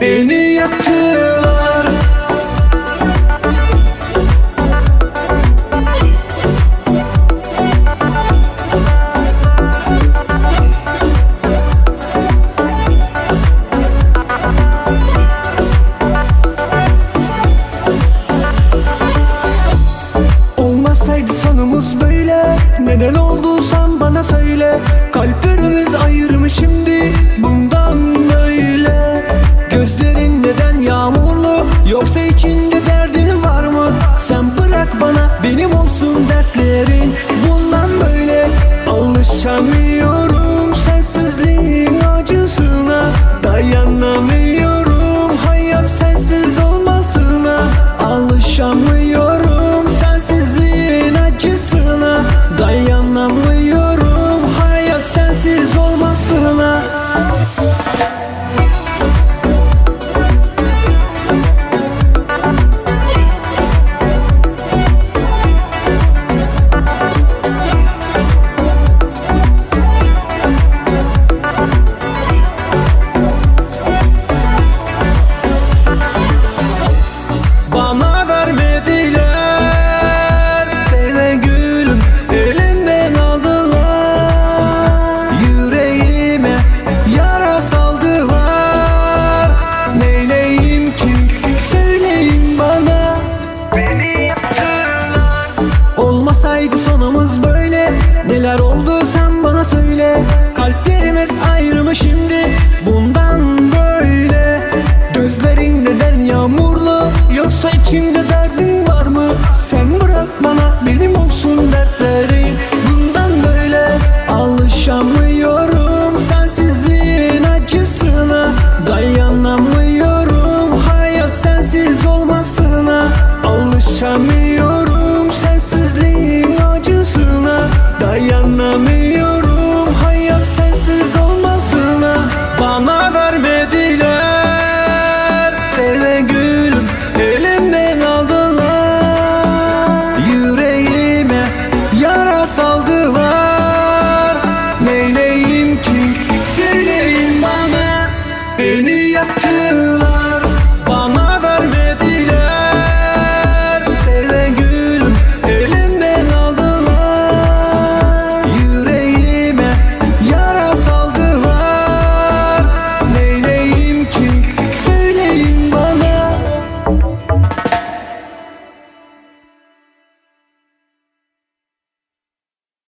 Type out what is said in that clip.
Beni yaktılar. Olmasaydı sonumuz böyle. Neden oldu sen bana söyle. Kalplerimiz ayrı mı şimdi. Bunda dertlerin Bundan böyle. Alışamıyorum Sensizliğin acısına. Dayanamıyorum hayat sensiz olmasına. Alışamıyorum oldu sen bana söyle Kalplerimiz ayrı mı şimdi? Bundan böyle Gözlerin neden yağmurlu Yoksa içinde derdin to